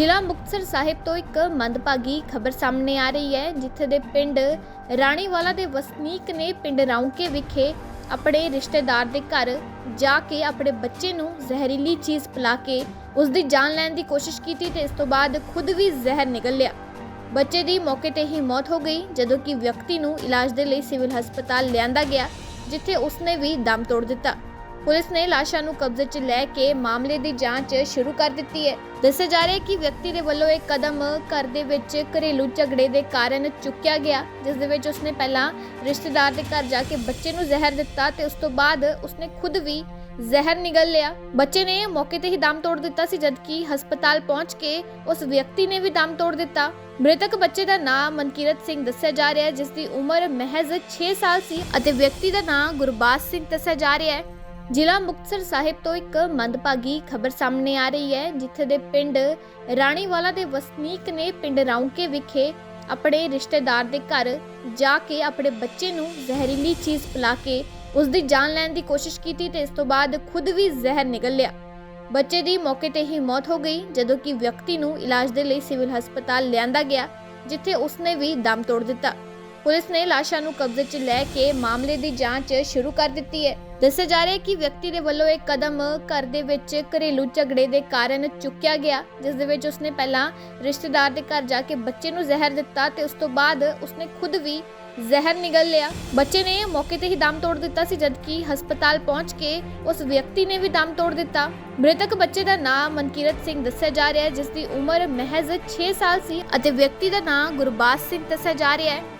ਜ਼ਿਲ੍ਹਾ ਮੁਕਤਸਰ ਸਾਹਿਬ ਤੋਂ ਇੱਕ ਮੰਦਭਾਗੀ ਖਬਰ ਸਾਹਮਣੇ ਆ ਰਹੀ ਹੈ, ਜਿੱਥੇ ਦੇ ਪਿੰਡ ਰਾਣੀਵਾਲਾ ਦੇ ਵਸਨੀਕ ਨੇ ਪਿੰਡ ਰੌਂਕੇ ਵਿਖੇ ਆਪਣੇ ਰਿਸ਼ਤੇਦਾਰ ਦੇ ਘਰ ਜਾ ਕੇ ਆਪਣੇ ਬੱਚੇ ਨੂੰ ਜ਼ਹਿਰੀਲੀ ਚੀਜ਼ ਪਿਲਾ ਕੇ ਉਸ ਦੀ ਜਾਨ ਲੈਣ ਦੀ ਕੋਸ਼ਿਸ਼ ਕੀਤੀ ਤੇ ਇਸ ਤੋਂ ਬਾਅਦ ਖੁਦ ਵੀ ਜ਼ਹਿਰ ਨਿਕਲ ਲਿਆ। ਬੱਚੇ ਦੀ ਮੌਕੇ ਤੇ ਹੀ ਮੌਤ ਹੋ ਗਈ, ਜਦੋਂ ਕਿ ਵਿਅਕਤੀ ਨੂੰ ਇਲਾਜ ਦੇ ਲਈ ਸਿਵਲ ਹਸਪਤਾਲ ਲਿਆਂਦਾ ਗਿਆ, ਜਿੱਥੇ ਉਸਨੇ ਵੀ ਦਮ ਤੋੜ ਦਿੱਤਾ। ਪੁਲਿਸ ਨੇ ਲਾਸ਼ਾਂ ਨੂੰ ਕਬਜ਼ੇ 'ਚ ਲੈ ਕੇ ਮਾਮਲੇ ਦੀ ਜਾਂਚ ਸ਼ੁਰੂ ਕਰ ਦਿੱਤੀ ਹੈ। ਦੱਸਿਆ ਜਾ ਰਿਹਾ ਹੈ ਕਿ ਵਿਅਕਤੀ ਦੇ ਵੱਲੋਂ ਇਹ ਕਦਮ ਘਰ ਦੇ ਵਿੱਚ ਘਰੇਲੂ ਝਗੜੇ ਦੇ ਕਾਰਨ ਚੁੱਕਿਆ ਗਿਆ, ਜਿਸ ਦੇ ਵਿੱਚ ਉਸਨੇ ਪਹਿਲਾਂ ਰਿਸ਼ਤੇਦਾਰ ਦੇ ਘਰ ਜਾ ਕੇ ਬੱਚੇ ਨੂੰ ਜ਼ਹਿਰ ਦਿੱਤਾ ਤੇ ਉਸ ਤੋਂ ਬਾਅਦ ਉਸਨੇ ਖੁਦ ਵੀ ਜ਼ਹਿਰ ਨਿਗਲ ਲਿਆ। ਬੱਚੇ ਨੇ ਮੌਕੇ ਤੇ ਹੀ ਦਮ ਤੋੜ ਦਿੱਤਾ ਸੀ, ਜਦਕਿ ਹਸਪਤਾਲ ਪਹੁੰਚ ਕੇ ਉਸ ਵਿਅਕਤੀ ਨੇ ਵੀ ਦਮ ਤੋੜ ਦਿੱਤਾ। ਮ੍ਰਿਤਕ ਬੱਚੇ ਦਾ ਨਾਮ ਮਨਕੀਰਤ ਸਿੰਘ ਦੱਸਿਆ ਜਾ ਰਿਹਾ ਹੈ, ਜਿਸ ਦੀ ਉਮਰ ਮਹਿਜ਼ 6 ਸਾਲ ਸੀ ਅਤੇ ਵਿਅਕਤੀ ਦਾ ਨਾਮ ਗੁਰਬਾਜ ਸਿੰਘ ਦੱਸਿਆ ਜਾ ਰਿਹਾ ਹੈ। ਜ਼ਿਲ੍ਹਾ ਮੁਕਤਸਰ ਸਾਹਿਬ ਤੋਂ ਇੱਕ ਮੰਦਭਾਗੀ ਖਬਰ ਸਾਹਮਣੇ ਆ ਰਹੀ ਹੈ, ਜਿੱਥੇ ਦੇ ਪਿੰਡ ਰਾਣੀਵਾਲਾ ਦੇ ਵਸਨੀਕ ਨੇ ਪਿੰਡ ਰੌਂਕੇ ਵਿਖੇ ਆਪਣੇ ਰਿਸ਼ਤੇਦਾਰ ਦੇ ਘਰ ਜਾ ਕੇ ਆਪਣੇ ਬੱਚੇ ਨੂੰ ਜ਼ਹਿਰੀਲੀ ਚੀਜ਼ ਪਿਲਾ ਕੇ ਉਸ ਦੀ ਜਾਨ ਲੈਣ ਦੀ ਕੋਸ਼ਿਸ਼ ਕੀਤੀ ਤੇ ਇਸ ਤੋਂ ਬਾਅਦ ਖੁਦ ਵੀ ਜ਼ਹਿਰ ਨਿਕਲ ਲਿਆ। ਬੱਚੇ ਦੀ ਮੌਕੇ ਤੇ ਹੀ ਮੌਤ ਹੋ ਗਈ, ਜਦੋਂ ਕਿ ਵਿਅਕਤੀ ਨੂੰ ਇਲਾਜ ਦੇ ਲਈ ਸਿਵਲ ਹਸਪਤਾਲ ਲਿਆਂਦਾ ਗਿਆ, ਜਿੱਥੇ ਉਸਨੇ ਵੀ ਦਮ ਤੋੜ ਦਿੱਤਾ। ਪੁਲਿਸ ਨੇ ਲਾਸ਼ਾਂ ਨੂੰ ਕਬਜ਼ੇ 'ਚ ਲੈ ਕੇ ਮਾਮਲੇ ਦੀ ਜਾਂਚ ਸ਼ੁਰੂ ਕਰ ਦਿੱਤੀ ਹੈ। ਦੱਸਿਆ ਜਾ ਰਿਹਾ ਹੈ ਕਿ ਵਿਅਕਤੀ ਦੇ ਵੱਲੋਂ ਇਹ ਕਦਮ ਘਰ ਦੇ ਵਿੱਚ ਘਰੇਲੂ ਝਗੜੇ ਦੇ ਕਾਰਨ ਚੁੱਕਿਆ ਗਿਆ, ਜਿਸ ਦੇ ਵਿੱਚ ਉਸਨੇ ਪਹਿਲਾਂ ਰਿਸ਼ਤੇਦਾਰ ਦੇ ਘਰ ਜਾ ਕੇ ਬੱਚੇ ਨੂੰ ਜ਼ਹਿਰ ਦਿੱਤਾ ਤੇ ਉਸ ਤੋਂ ਬਾਅਦ ਉਸਨੇ ਖੁਦ ਵੀ ਜ਼ਹਿਰ ਨਿਗਲ ਲਿਆ। ਬੱਚੇ ਨੇ ਮੌਕੇ ਤੇ ਹੀ ਦਮ ਤੋੜ ਦਿੱਤਾ ਸੀ, ਜਦਕਿ ਹਸਪਤਾਲ ਪਹੁੰਚ ਕੇ ਉਸ ਵਿਅਕਤੀ ਨੇ ਵੀ ਦਮ ਤੋੜ ਦਿੱਤਾ। ਮ੍ਰਿਤਕ ਬੱਚੇ ਦਾ ਨਾਮ ਮਨਕੀਰਤ ਸਿੰਘ ਦੱਸਿਆ ਜਾ ਰਿਹਾ ਹੈ, ਜਿਸ ਦੀ ਉਮਰ ਮਹਿਜ਼ 6 ਸਾਲ ਸੀ ਅਤੇ ਵਿਅਕਤੀ ਦਾ ਨਾਮ ਗੁਰਬਾਜ ਸਿੰਘ ਦੱਸਿਆ ਜਾ ਰਿਹਾ ਹੈ।